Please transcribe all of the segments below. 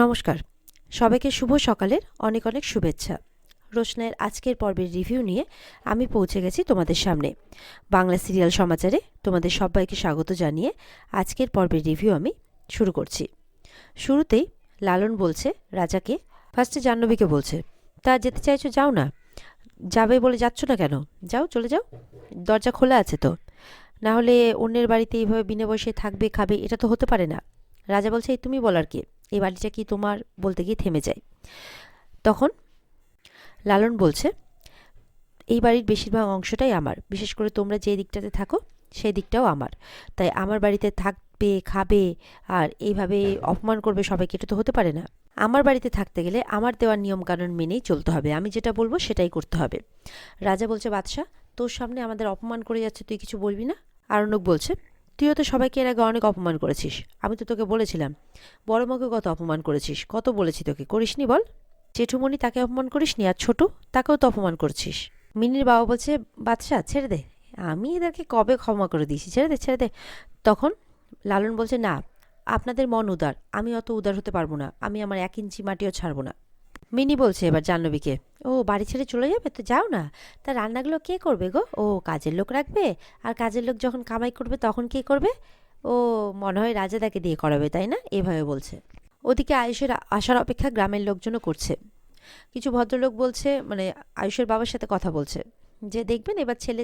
নমস্কার। সবাইকে শুভ সকালের অনেক অনেক শুভেচ্ছা। রোশনের আজকের পর্বের রিভিউ নিয়ে আমি পৌঁছে গেছি তোমাদের সামনে। বাংলা সিরিয়াল সমাচারে তোমাদের সবাইকে স্বাগত জানিয়ে আজকের পর্বের রিভিউ আমি শুরু করছি। শুরুতেই লালন বলছে, রাজাকে ফার্স্টে জাহ্নবীকে বলছে, তা যেতে চাইছো যাও না। যাবে বলে যাচ্ছ না কেন? যাও, চলে যাও। দরজা খোলা আছে তো। না হলে অন্যের বাড়িতে এইভাবে বিনা বসে থাকবে, খাবে, এটা তো হতে পারে না। রাজা বলছে, এই তুমি বলার কে? এই বাড়িটা কি তোমার বলতে গিয়ে থেমে যায়। তখন লালন বলছে, এই বাড়ির বেশিরভাগ অংশটাই আমার। বিশেষ করে তোমরা যে দিকটাতে থাকো, সেই দিকটাও আমার। তাই আমার বাড়িতে থাকবে, খাবে আর এইভাবে অপমান করবে সবাইকে, এটা তো হতে পারে না। আমার বাড়িতে থাকতে গেলে আমার দেওয়ার নিয়মকানুন মেনেই চলতে হবে। আমি যেটা বলব সেটাই করতে হবে। রাজা বলছে, বাদশাহ, তোর সামনে আমাদের অপমান করে যাচ্ছে, তুই কিছু বলবি না? আরণ্যক বলছে তুইও তো সবাইকে এর আগে অনেক অপমান করেছিস। আমি তো তোকে বলেছিলাম। বড় মাকে কত অপমান করেছিস, কত বলেছি তোকে। করিসনি বল। জেঠুমণি তাকে অপমান করিসনি আর ছোট তাকেও তো অপমান করছিস। মিনির বাবা বলছে বাদশাহ ছেড়ে দে। আমি এদেরকে কবে ক্ষমা করে দিয়েছি? ছেড়ে দে ছেড়ে দে। তখন লালন বলছে, না, আপনাদের মন উদার। আমি অত উদার হতে পারব না। আমি আমার এক ইঞ্চি মাটিও ছাড়বো না। মিনি বলছে এবার জাহ্নবীকে ও বাড়ি ছেড়ে চলে যাবে তো যাও না। তা রান্নাগুলো কে করবে গো? ও কাজের লোক রাখবে? আর কাজের লোক যখন কামাই করবে তখন কে করবে? ও মনে হয় রাজাদাকে দিয়ে করাবে, তাই না? এভাবে বলছে। ওদিকে আয়ুষের আসার অপেক্ষা গ্রামের লোকজনও করছে। কিছু ভদ্রলোক বলছে মানে আয়ুষের বাবার সাথে কথা বলছে যে, দেখবেন এবার ছেলে,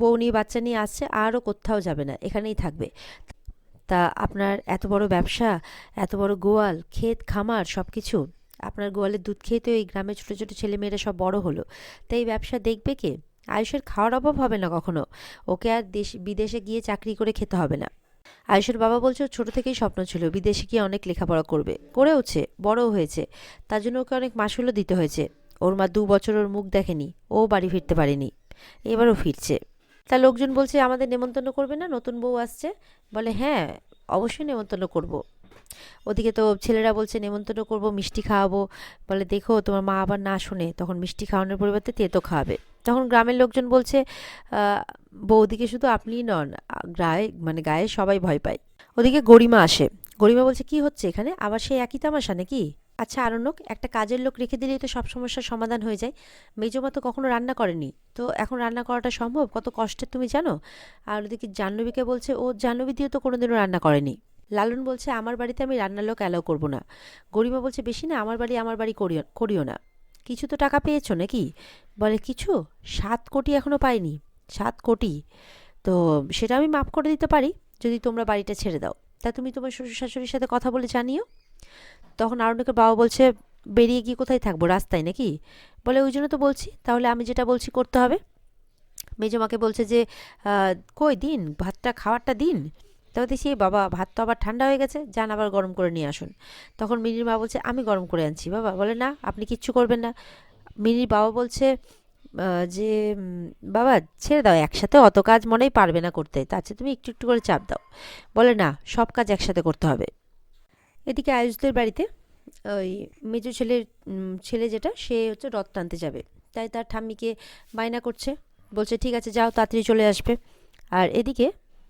বউ নিয়ে, বাচ্চা নিয়ে আসছে, আরও কোথাও যাবে না, এখানেই থাকবে। তা আপনার এত বড় ব্যবসা, এত বড় গোয়াল, ক্ষেত, খামার সব কিছু আপনার গোয়ালের দুধ খেয়ে তো এই গ্রামের ছোটো ছোটো ছেলেমেয়েরা সব বড় হলো। তাই এই ব্যবসা দেখবে কে? আয়ুষের খাওয়ার অভাব হবে না কখনো? ওকে আর দেশ, বিদেশে গিয়ে চাকরি করে খেতে হবে না। আয়ুষের বাবা বলছে, ছোটো থেকেই স্বপ্ন ছিল, বিদেশে গিয়ে অনেক লেখাপড়া করবে। করেওছে, বড়ও হয়েছে। তার জন্য ওকে অনেক মাসুলও দিতে হয়েছে। ওর মা দু বছর ওর মুখ দেখেনি, ও বাড়ি ফিরতে পারেনি। এবারও ফিরছে। তা লোকজন বলছে, আমাদের নেমন্তন্ন করবে না? নতুন বউ আসছে? বলে হ্যাঁ অবশ্যই নেমন্তন্ন করব। ওদিকে তো ছেলেরা বলছে, নেমন্তন্ন করব, মিষ্টি খাওয়াবো। বলে, দেখো, তোমার মা আবার না শুনে তখন মিষ্টি খাওয়ানোর পরিবর্তে তেতো খাওয়াবে তখন গ্রামের লোকজন বলছে বৌদিকে শুধু আপনিই নন গায়ে মানে গায়ে সবাই ভয় পায়। ওদিকে গরিমা আসে। গরিমা বলছে, কি হচ্ছে এখানে? আবার সেই একই তামাশা নাকি? আচ্ছা আরণ্যক, একটা কাজের লোক রেখে দিলেই তো সব সমস্যার সমাধান হয়ে যায়। মেজমা তো কখনো রান্না করেনি। তো এখন রান্না করাটা সম্ভব? কত কষ্টের তুমি জানো? আর ওদিকে জাহ্নবীকে বলছে, ও জাহ্নবী দিয়ে তো কোনোদিনও রান্না করেনি। লালন বলছে, আমার বাড়িতে আমি রান্নার লোক অ্যালাউ করব না। গরিমা বলছে, বেশি না, আমার বাড়ি আমার বাড়ি করিও করিও না। কিছু তো টাকা পেয়েছ নাকি? বলে, কিছু? সাত কোটি এখনও পাইনি। সাত কোটি? তো সেটা আমি মাফ করে দিতে পারি, যদি তোমরা বাড়িটা ছেড়ে দাও। তা তুমি তোমার শ্বশুর শাশুড়ির সাথে কথা বলে জানিও। তখন আরণ্যকের বাবা বলছে, বেরিয়ে গিয়ে কোথায় থাকব? রাস্তায় নাকি? বলে, ওই জন্য তো বলছি, তাহলে আমি যেটা বলছি করতে হবে। মেজমাকে বলছে যে কই দিন? ভাতটা খাওয়ারটা দিন। তবে দেখছি "এ বাবা, ভাত তো আবার ঠান্ডা হয়ে গেছে, যান আবার গরম করে নিয়ে আসুন। তখন মিনির মা বলছে, আমি গরম করে আনছি। বাবা বলে, না, আপনি কিচ্ছু করবেন না। মিনির বাবা বলছে যে বাবা, ছেড়ে দাও, একসাথে অত কাজ মনেই পারবে না করতে, তার চেয়ে তুমি একটু একটু করে চাপ দাও। বলে, না, সব কাজ একসাথে করতে হবে। এদিকে আয়ুষদের বাড়িতে, ওই মেজো ছেলের ছেলে যেটা, সে হচ্ছে রথ টানতে যাবে। তাই তার ঠাম্মিকে বায়না করছে, বলছে, ঠিক আছে, যাও, তাড়াতাড়ি চলে আসবে। আর এদিকে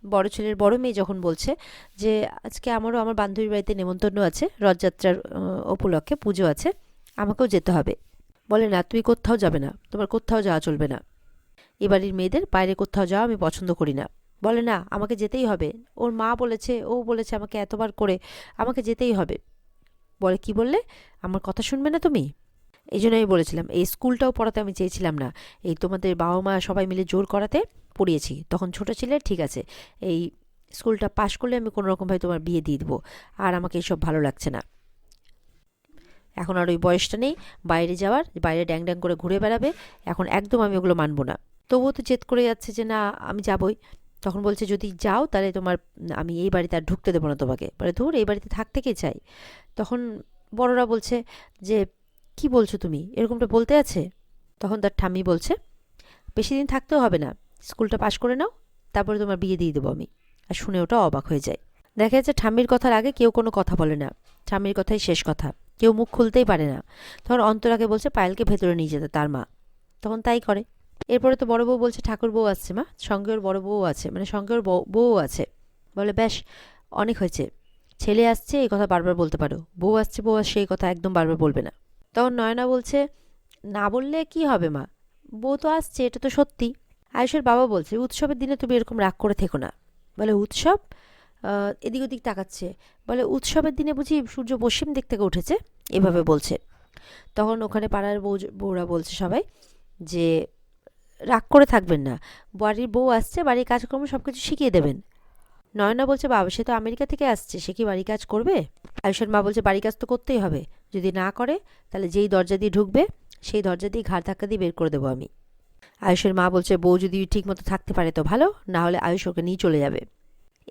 বড় ছেলের বড় মেয়ে যখন বলছে যে, আজকে আমারও আমার বান্ধবীর বাড়িতে নেমন্তন্ন আছে, রথযাত্রার উপলক্ষে পুজো আছে, আমাকেও যেতে হবে। বলে, না, তুমি কোথাও যাবে না, তোমার কোথাও যাওয়া চলবে না। এ বাড়ির মেয়েদের বাইরে কোথাও যাওয়া আমি পছন্দ করি না। বলে, না, আমাকে যেতেই হবে। ওর মা বলেছে, ও বলেছে আমাকে এতবার করে আমাকে যেতেই হবে। বলে, কি বললে? আমার কথা শুনবে না তুমি? এই জন্য আমি বলেছিলাম, এই স্কুলটাও পড়াতে আমি চেয়েছিলাম না। এই তোমাদের বাবা মা সবাই মিলে জোর করাতে পড়িয়েছি। তখন ছোট ছিলে, ঠিক আছে, এই স্কুলটা পাশ করলে আমি কোনো রকমভাবে তোমার বিয়ে দিয়ে দেবো, আর আমাকে এসব ভালো লাগছে না। এখন আর ওই বয়সটা নেই, বাইরে যাওয়ার, বাইরে ড্যাং ড্যাং করে ঘুরে বেড়াবে, এখন একদম আমি ওগুলো মানবো না। তবুও তো জেদ করে যাচ্ছে যে না, আমি যাবই। তখন বলছে, যদি যাও তাহলে তোমার, আমি এই বাড়িতে আর ঢুকতে দেবো না তোমাকে। বলে, ধুর, এই বাড়িতে থাকতে কে চাই তখন বড়রা বলছে যে কি বলছো তুমি? এরকমটা বলতে আছে? তখন তার ঠাম্মি বলছে, বেশি দিন থাকতেও হবে না, স্কুলটা পাশ করে নাও, তারপরে তোমার বিয়ে দিয়ে দেবো আমি। আর শুনে ওটা অবাক হয়ে যায়। দেখা যাচ্ছে ঠাম্মির কথার আগে কেউ কোনো কথা বলে না। ঠাম্মির কথাই শেষ কথা। কেউ মুখ খুলতেই পারে না। তখন অন্তরাকে বলছে, পায়েলকে ভেতরে নিয়ে যেতে, তার মা। তখন তাই করে। এরপরে তো বড় বউ বলছে, ঠাকুর বউ আসছে মা, সঙ্গে ওর বড় বউ আছে। মানে সঙ্গে ওর বউ- বউও আছে। বলে ব্যাস অনেক হয়েছে। ছেলে আসছে, এই কথা বারবার বলতে পারো। বউ আসছে বউ আসছে, এই কথা একদম বারবার বলবে না। তখন নয়না বলছে, না বললে কি হবে মা? বউ তো আসছে, এটা তো সত্যি। আয়ুষের বাবা বলছে, উৎসবের দিনে তুমি এরকম রাগ করে থেকো না। বলে, উৎসব? এদিক ওদিক তাকাচ্ছে। বলে, উৎসবের দিনে বুঝি সূর্য পশ্চিম দিক থেকে উঠেছে? এভাবে বলছে। তখন ওখানে পাড়ার বউ, বউরা বলছে সবাই যে, রাগ করে থাকবেন না। বাড়ির বউ আসছে, বাড়ির কাজকর্ম সব কিছু শিখিয়ে দেবেন। নয়না বলছে, বাবা, সে তো আমেরিকা থেকে আসছে, সে কি বাড়ি কাজ করবে? আয়ুষের মা বলছে, বাড়ি কাজ তো করতেই হবে, যদি না করে, তাহলে যেই দরজা দিয়ে ঢুকবে, সেই দরজা দিয়ে ঘাড় ধাক্কা দিয়ে বের করে দেবো আমি। আয়ুষের মা বলছে, বউ যদি ঠিক মতো থাকতে পারে তো ভালো, না হলে আয়ুষ ওকে নিয়ে চলে যাবে।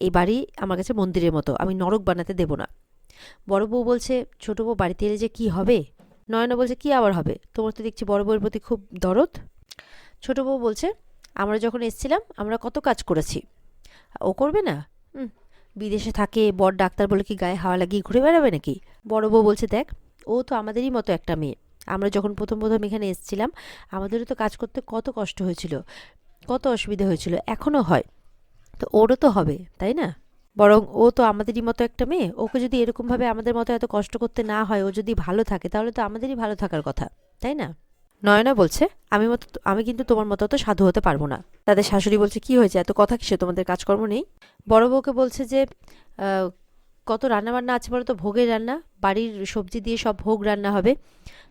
এই বাড়ি আমার কাছে মন্দিরের মতো, আমি নরক বানাতে দেবো না। বড় বউ বলছে, ছোট বউ, বাড়িতে এলে যে কি হবে? নয়না বলছে, কি আবার হবে? তোমার তো দেখছি বড় বউয়ের প্রতি খুব দরদ। ছোট বউ বলছে, আমরা যখন এসছিলাম, আমরা কত কাজ করেছি। ও করবে না? বিদেশে থাকে, বড় ডাক্তার বলে কি গায়ে হাওয়া লাগিয়ে ঘুরে বেড়াবে নাকি? বড় বউ বলছে, দেখ, ও তো আমাদেরই মতো একটা মেয়ে। আমরা যখন প্রথম প্রথম এখানে এসেছিলাম, আমাদেরও তো কাজ করতে কত কষ্ট হয়েছিল, কত অসুবিধা হয়েছিল, এখনও হয়। তো ওরও তো হবে, তাই না? বরং ও তো আমাদেরই মতো একটা মেয়ে, ওকে যদি এরকমভাবে আমাদের মতো এত কষ্ট করতে না হয়, ও যদি ভালো থাকে, তাহলে তো আমাদেরই ভালো থাকার কথা, তাই না? নয়না বলছে, আমি মতো, আমি কিন্তু তোমার মতো তো সাধু হতে পারব না। তাদের শাশুড়ি বলছে, কি হয়েছে? এত কথা কিসে তোমাদের কাজকর্ম নেই? বড় বউকে বলছে যে কত রান্নাবান্না আছে বলো তো? ভোগের রান্না, বাড়ির সবজি দিয়ে সব ভোগ রান্না হবে।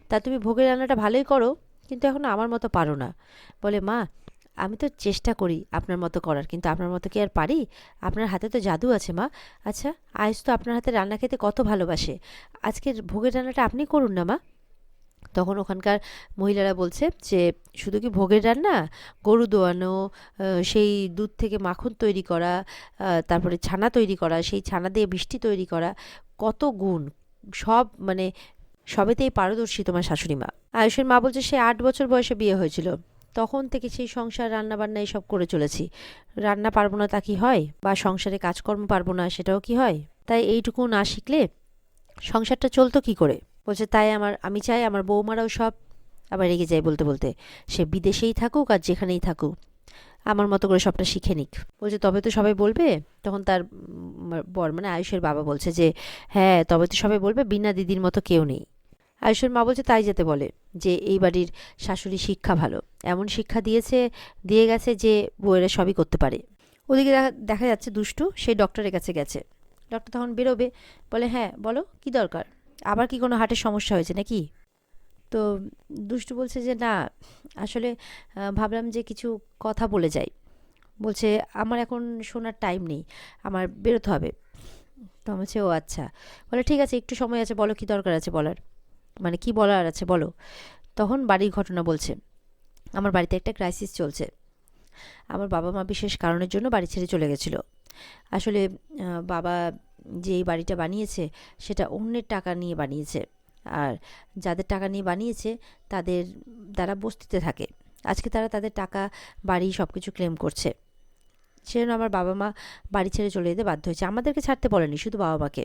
তা তুমি ভোগের রান্নাটা ভালোই করো, কিন্তু এখন আমার মতো পারো না। বলে, মা, আমি তো চেষ্টা করি আপনার মতো করার, কিন্তু আপনার মতো কি আর পারি? আপনার হাতে তো জাদু আছে, মা। আচ্ছা আয়ুষ তো আপনার হাতে রান্না খেতে কত ভালোবাসে। আজকের ভোগের রান্নাটা আপনি করুন না, মা। তখন ওখানকার মহিলারা বলছে যে, শুধু কি ভোগের রান্না? গরু দোয়ানো সেই দুধ থেকে মাখন তৈরি করা তারপরে ছানা তৈরি করা, সেই ছানা দিয়ে মিষ্টি তৈরি করা, কত গুণ! সব মানে সবেতেই পারদর্শী তোমার শাশুড়ি মা। আয়ুষের মা বলছে, সে আট বছর বয়সে বিয়ে হয়েছিল। তখন থেকে সেই সংসার রান্না বান্না এইসব করে চলেছি। রান্না পারব না তা কি হয়? বা সংসারে কাজকর্ম পারব না সেটাও কি হয়? তাই এইটুকু না শিখলে সংসারটা চলতো কি করে? বলছে, তাই আমার, আমি চাই আমার বৌমারাও সব আবার রেগে যায় বলতে বলতে। সে বিদেশেই থাকুক আর যেখানেই থাকুক, আমার মতো করে সবটা শিখে নিক। বলছে, তবে তো সবাই বলবে? তখন তার বর মানে আয়ুষের বাবা বলছে যে হ্যাঁ তবে তো সবাই বলবে, বিনা দিদির মতো কেউ নেই। আয়ুষের মা বলছে, তাই যেতে বলে যে, এই বাড়ির শাশুড়ি শিক্ষা ভালো। এমন শিক্ষা দিয়েছে, দিয়ে গেছে যে, বউয়েরা সবই করতে পারে। ওদিকে দেখা দেখা যাচ্ছে দুষ্টু সেই ডক্টরের কাছে গেছে। ডক্টর তখন বেরোবে, বলে হ্যাঁ বলো, কি দরকার? আবার কি কোনো হার্টের সমস্যা হয়েছে নাকি? তো দুষ্টু বলছে যে, না, আসলে ভাবলাম যে কিছু কথা বলে যাই। বলছে, আমার এখন শোনার টাইম নেই, আমার বেরোতে হবে। তো বলছে, ও আচ্ছা। বলে, ঠিক আছে, একটু সময় আছে, বলো কি দরকার আছে বলার। মানে কি বলার আছে বলো? তখন বাড়ির ঘটনা বলছে। আমার বাড়িতে একটা ক্রাইসিস চলছে। আমার বাবা মা বিশেষ কারণের জন্য বাড়ি ছেড়ে চলে গেছিল। আসলে বাবা যে এই বাড়িটা বানিয়েছে, সেটা অন্যের টাকা নিয়ে বানিয়েছে। আর যাদের টাকা নিয়ে বানিয়েছে, তাদের তারা বস্তিতে থাকে। আজকে তারা তাদের টাকা, বাড়ি সব কিছু ক্লেম করছে। সেজন্য আমার বাবা মা বাড়ি ছেড়ে চলে যেতে বাধ্য হয়েছে। আমাদেরকে ছাড়তে বলেনি, শুধু বাবা মাকে।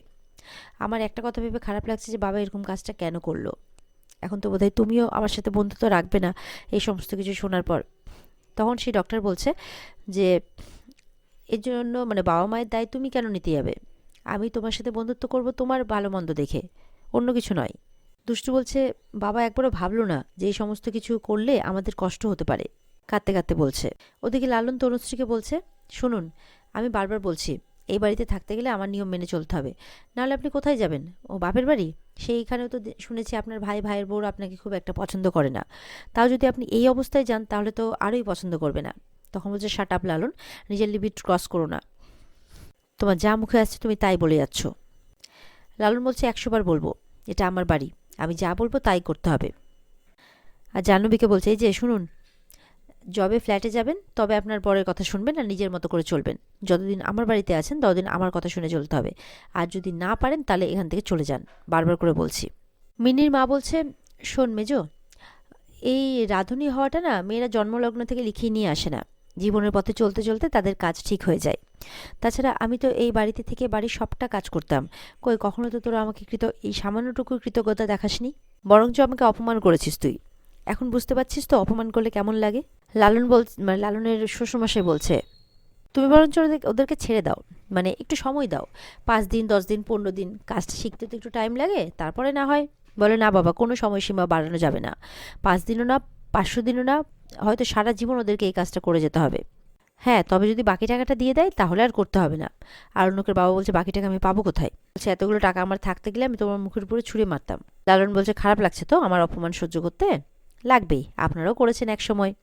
আমার একটা কথা ভেবে খারাপ লাগছে যে, বাবা এরকম কাজটা কেন করল? এখন তো বোধহয় তুমিও আমার সাথে বন্ধুত্ব রাখবে না, এই সমস্ত কিছু শোনার পর। তখন সেই ডক্টর বলছে যে, এর জন্য মানে বাবা মায়ের দায় তুমি কেন নিতে যাবে? আমি তোমার সাথে বন্ধুত্ব করব তোমার ভালো মন্দ দেখে, অন্য কিছু নয়। দুষ্টু বলছে, বাবা একবারও ভাবলো না যে এই সমস্ত কিছু করলে আমাদের কষ্ট হতে পারে। কাঁদতে কাঁদতে বলছে। ওদিকে লালন তনুশ্রীকে বলছে, শুনুন, আমি বারবার বলছি, এই বাড়িতে থাকতে গেলে আমার নিয়ম মেনে চলতে হবে। নাহলে আপনি কোথায় যাবেন? ও বাপের বাড়ি? সেইখানেও তো শুনেছি আপনার ভাই, ভাইয়ের বউর আপনাকে খুব একটা পছন্দ করে না। তাও যদি আপনি এই অবস্থায় যান, তাহলে তো আরোই পছন্দ করবে না। তখন বলছে শাট আপ লালন। নিজের লিমিট ক্রস করো না। তোমার যা মুখে আসছে, তুমি তাই বলে যাচ্ছ। লালন বলছে একশোবার বলব। এটা আমার বাড়ি। আমি যা বলব, তাই করতে হবে। আর জাহ্নবীকে বলছে, এই যে, শুনুন যবে ফ্ল্যাটে যাবেন, তবে আপনার বরের কথা শুনবেন আর নিজের মতো করে চলবেন। যতদিন আমার বাড়িতে আছেন, ততদিন আমার কথা শুনে চলতে হবে। আর যদি না পারেন, তাহলে এখান থেকে চলে যান। বারবার করে বলছি। মিনির মা বলছে, শোন মেজো, এই রাঁধুনি হওয়াটা না মেয়েরা জন্মলগ্ন থেকে লিখিয়ে নিয়ে আসে না। জীবনের পথে চলতে চলতে তাদের কাজ ঠিক হয়ে যায়। তাছাড়া আমি তো এই বাড়িতে থেকে বাড়ির সবটা কাজ করতাম। কই, কখনো তো তোরা আমাকে কৃত, এই সামান্যটুকু কৃতজ্ঞতা দেখাসনি? বরঞ্চ আমাকে অপমান করেছিস তুই। এখন বুঝতে পারছিস তো অপমান করলে কেমন লাগে? লালন বল মানে লালনের শ্বশুরমশাই বলছে, তুমি বরঞ্চ ওদের- ওদেরকে ছেড়ে দাও মানে একটু সময় দাও। পাঁচ দিন, দশ দিন, পনেরো দিন, কাজটা শিখতে তো একটু টাইম লাগে, তারপরে না হয়। বলে, না বাবা, কোনো সময়সীমা বাড়ানো যাবে না। পাঁচ দিনও না, পাঁচশো দিনও না, হয়তো সারা জীবন ওদেরকে এই কাজটা করে যেতে হবে। হ্যাঁ তবে যদি বাকি টাকাটা দিয়ে দেয়, তাহলে আর করতে হবে না। আর অন্যকের বাবা বলছে, বাকি টাকা আমি পাবো কোথায়? বলছে, এতগুলো টাকা আমার থাকতে গেলে আমি তোমার মুখের উপরে ছুঁড়ে মারতাম। লালন বলছে, খারাপ লাগছে তো আমার অপমান সহ্য করতে? লাগবেই, আপনারাও করেছেন এক সময়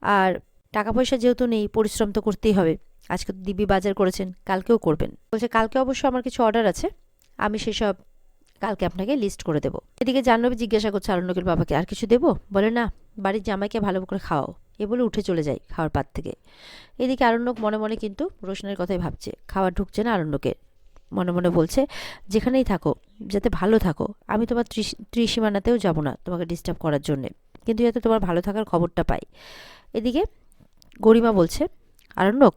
আর টাকা পয়সা যেহেতু নেই, পরিশ্রম তো করতেই হবে। আজকে তো দিব্যি বাজার করেছেন, কালকেও করবেন। বলছে, কালকে অবশ্য আমার কিছু অর্ডার আছে, আমি সেসব কালকে আপনাকে লিস্ট করে দেবো। এদিকে জাহ্নবী জিজ্ঞাসা করছে, আরণ্যকের বাবাকে, আর কিছু দেবো? বলে, না, বাড়ির জামাইকে ভালো করে খাওয়াও। এ বলে উঠে চলে যায় খাওয়ার পাত থেকে। এদিকে আরণ্যক মনে মনে কিন্তু রোশনের কথাই ভাবছে। খাবার ঢুকছে না আরণ্যকের। মনে মনে বলছে, যেখানেই থাকো, যাতে ভালো থাকো। আমি তোমার ত্রিস ত্রিসীমানাতেও যাব না তোমাকে ডিস্টার্ব করার জন্যে। কিন্তু যাতে তোমার ভালো থাকার খবরটা পাই। এদিকে গরিমা বলছে, আরণ্যক,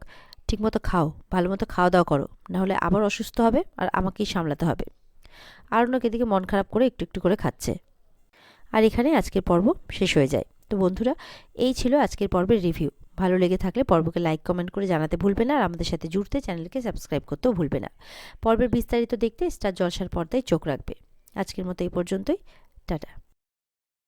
ঠিকমতো খাও ভালো মতো খাওয়া দাওয়া করো, নাহলে আবার অসুস্থ হবে আর আমাকেই সামলাতে হবে। আরণ্যক এদিকে মন খারাপ করে একটু একটু করে খাচ্ছে। আর এখানে আজকের পর্ব শেষ হয়ে যায়। তো বন্ধুরা, এই ছিল আজকের পর্বের রিভিউ। ভালো লেগে থাকলে পর্বকে লাইক, কমেন্ট করে জানাতে ভুলবে না আর আমাদের সাথে জুড়তে চ্যানেলকে সাবস্ক্রাইব করতেও ভুলবে না। পর্বের বিস্তারিত দেখতে স্টার জলসার পর্দায় চোখ রাখবে। আজকের মতো এই পর্যন্তই। টাটা।